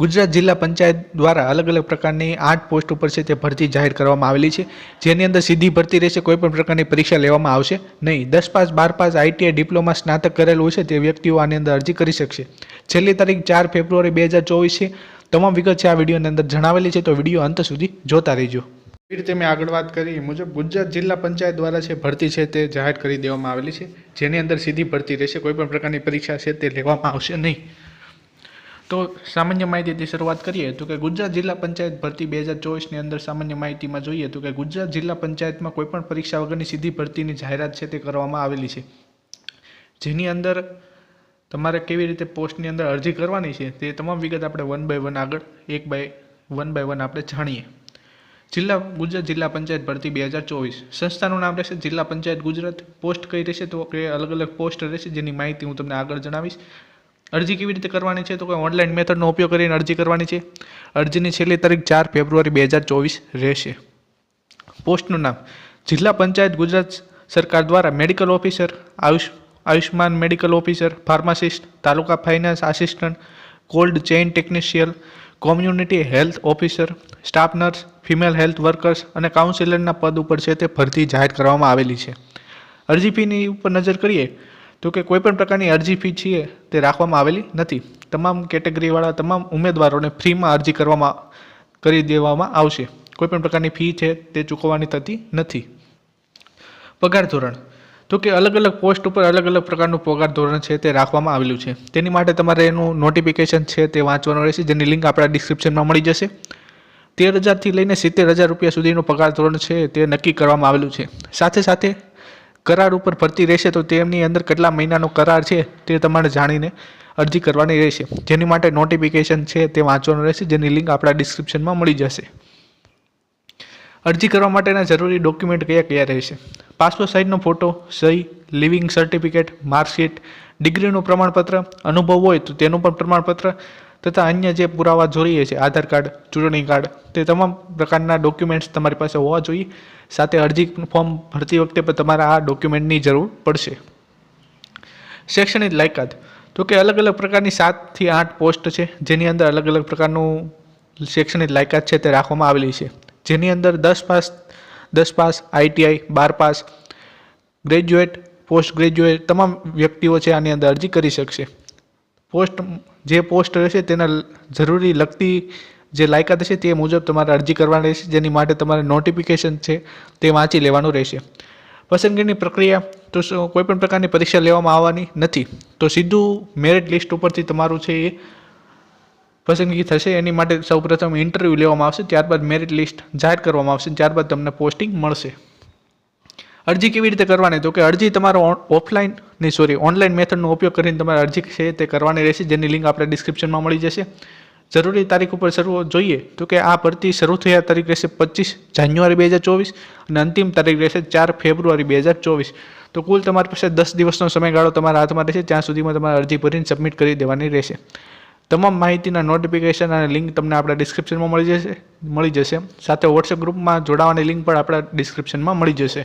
ગુજરાત જિલ્લા પંચાયત દ્વારા અલગ અલગ પ્રકારની આઠ પોસ્ટ ઉપર છે તે ભરતી જાહેર કરવામાં આવેલી છે. જેની અંદર સીધી ભરતી રહેશે, કોઈ પણ પ્રકારની પરીક્ષા લેવામાં આવશે નહીં. દસ પાસ, બાર પાસ આઈટીઆઈ ડિપ્લોમા સ્નાતક કરેલું છે તે વ્યક્તિઓ આની અંદર અરજી કરી શકશે. છેલ્લી તારીખ ચાર ફેબ્રુઆરી બે હજાર ચોવીસ છે. તમામ વિગત છે આ વિડીયોની અંદર જણાવેલી છે, તો વીડિયો અંત સુધી જોતા રહેજો. એ રીતે મેં આગળ વાત કરી મુજબ ગુજરાત જિલ્લા પંચાયત દ્વારા છે ભરતી છે તે જાહેર કરી દેવામાં આવેલી છે. જેની અંદર સીધી ભરતી રહેશે, કોઈ પણ પ્રકારની પરીક્ષા છે તે લેવામાં આવશે નહીં. તો સામાન્ય માહિતીથી શરૂઆત કરીએ તો કે ગુજરાત જિલ્લા પંચાયત ભરતી બે હજાર ચોવીસની અંદર સામાન્ય માહિતીમાં જોઈએ તો કે ગુજરાત જિલ્લા પંચાયતમાં કોઈપણ પરીક્ષા વગરની સીધી ભરતીની જાહેરાત છે તે કરવામાં આવેલી છે. જેની અંદર તમારે કેવી રીતે પોસ્ટની અંદર અરજી કરવાની છે તે તમામ વિગત આપણે વન બાય વન આગળ, એક બાય વન બાય વન આપણે જાણીએ. જિલ્લા, ગુજરાત જિલ્લા પંચાયત ભરતી બે હજાર ચોવીસ. સંસ્થાનું નામ રહેશે જિલ્લા પંચાયત ગુજરાત. પોસ્ટ કઈ રહેશે તો કે અલગ અલગ પોસ્ટ રહેશે જેની માહિતી હું તમને આગળ જણાવીશ. અરજી કેવી રીતે કરવાની છે? તો કોઈ ઓનલાઈન મેથડનો ઉપયોગ કરીને અરજી કરવાની છે? અરજીની છેલ્લી તારીખ ચાર ફેબ્રુઆરી બે હજાર ચોવીસ રહેશે. પોસ્ટનું નામ. જિલ્લા પંચાયત ગુજરાત સરકાર દ્વારા medical officer Ayush Ayushman medical officer pharmacist taluka finance assistant cold chain technician community health officer staff nurse female health workers અને કાઉન્સિલરના પદ ઉપર છે તે ભરતી જાહેર કરવામાં આવેલી છે. અરજી ફીની ઉપર નજર કરીએ તો કે કોઈપણ પ્રકારની અરજી ફી છે તે રાખવામાં આવેલી નથી. તમામ કેટેગરીવાળા, તમામ ઉમેદવારોને ફ્રીમાં અરજી કરવામાં કરી દેવામાં આવશે. કોઈપણ પ્રકારની ફી છે તે ચૂકવવાની થતી નથી. પગાર ધોરણ. તો કે અલગ અલગ પોસ્ટ ઉપર અલગ અલગ પ્રકારનું પગાર ધોરણ છે તે રાખવામાં આવેલું છે. તેની માટે તમારે એનું નોટિફિકેશન છે તે વાંચવાનું રહેશે, જેની લિંક આપણા ડિસ્ક્રિપ્શનમાં મળી જશે. તેર હજારથી લઈને સિત્તેર હજાર રૂપિયા સુધીનું પગાર ધોરણ છે તે નક્કી કરવામાં આવેલું છે. સાથે સાથે કરાર ઉપર ભરતી રહેશે તો તેમની અંદર કેટલા મહિનાનો કરાર છે તે તમારે જાણીને અરજી કરવાની રહેશે. જેની માટે નોટિફિકેશન છે તે વાંચવાનું રહેશે, જેની લિંક આપણા ડિસ્ક્રિપ્શનમાં મળી જશે. અરજી કરવા માટેના જરૂરી ડોક્યુમેન્ટ કયા કયા રહેશે? પાસપોર્ટ સાઇઝનો ફોટો સહી લિવિંગ સર્ટિફિકેટ માર્કશીટ ડિગ્રીનું પ્રમાણપત્ર, અનુભવ હોય તો તેનું પણ પ્રમાણપત્ર તથા અન્ય જે પુરાવા જોઈએ છે, આધાર કાર્ડ, ચૂંટણી કાર્ડ, તે તમામ પ્રકારના ડોક્યુમેન્ટ્સ તમારી પાસે હોવા જોઈએ. સાથે અરજી ફોર્મ ભરતી વખતે પણ તમારે આ ડોક્યુમેન્ટની જરૂર પડશે. શૈક્ષણિક લાયકાત. તો કે અલગ અલગ પ્રકારની સાતથી આઠ પોસ્ટ છે, જેની અંદર અલગ અલગ પ્રકારનું શૈક્ષણિક લાયકાત છે તે રાખવામાં આવેલી છે. જેની અંદર દસ પાસ દસ પાસ આઈટીઆઈ બાર પાસ, ગ્રેજ્યુએટ, પોસ્ટ ગ્રેજ્યુએટ, તમામ વ્યક્તિઓ છે આની અંદર અરજી કરી શકશે. પોસ્ટ, જે પોસ્ટ રહેશે તેના જરૂરી લગતી જે લાયકાત હશે તે મુજબ તમારે અરજી કરવાની રહેશે, જેની માટે તમારે નોટિફિકેશન છે તે વાંચી લેવાનું રહેશે. પસંદગીની પ્રક્રિયા, તો કોઈપણ પ્રકારની પરીક્ષા લેવામાં આવવાની નથી. તો સીધું મેરિટ લિસ્ટ ઉપરથી તમારું છે એ પસંદગી થશે. એની માટે સૌપ્રથમ ઇન્ટરવ્યૂ લેવામાં આવશે, ત્યારબાદ મેરિટ લિસ્ટ જાહેર કરવામાં આવશે, ત્યારબાદ તમને પોસ્ટિંગ મળશે. અરજી કેવી રીતે કરવાની? તો કે અરજી તમારો ઓફલાઈન નહીં સોરી ઓનલાઈન મેથડનો ઉપયોગ કરીને તમારે અરજી છે તે કરવાની રહેશે, જેની લિંક આપણે ડિસ્ક્રિપ્શનમાં મળી જશે. જરૂરી તારીખ ઉપર શરૂ જોઈએ તો કે આ ભરતી શરૂ થયા તારીખ રહેશે પચીસ જાન્યુઆરી બે હજાર ચોવીસ અને અંતિમ તારીખ રહેશે ચાર ફેબ્રુઆરી બે હજાર ચોવીસ. તો કુલ તમારી પાસે દસ દિવસનો સમયગાળો તમારા હાથમાં રહેશે ત્યાં સુધીમાં તમારે અરજી ભરીને સબમિટ કરી દેવાની રહેશે. તમામ માહિતીના નોટિફિકેશન અને લિંક તમને આપણા ડિસ્ક્રિપ્શનમાં મળી જશે મળી જશે. સાથે વોટ્સએપ ગ્રુપમાં જોડાવાની લિંક પણ આપણા ડિસ્ક્રિપ્શનમાં મળી જશે.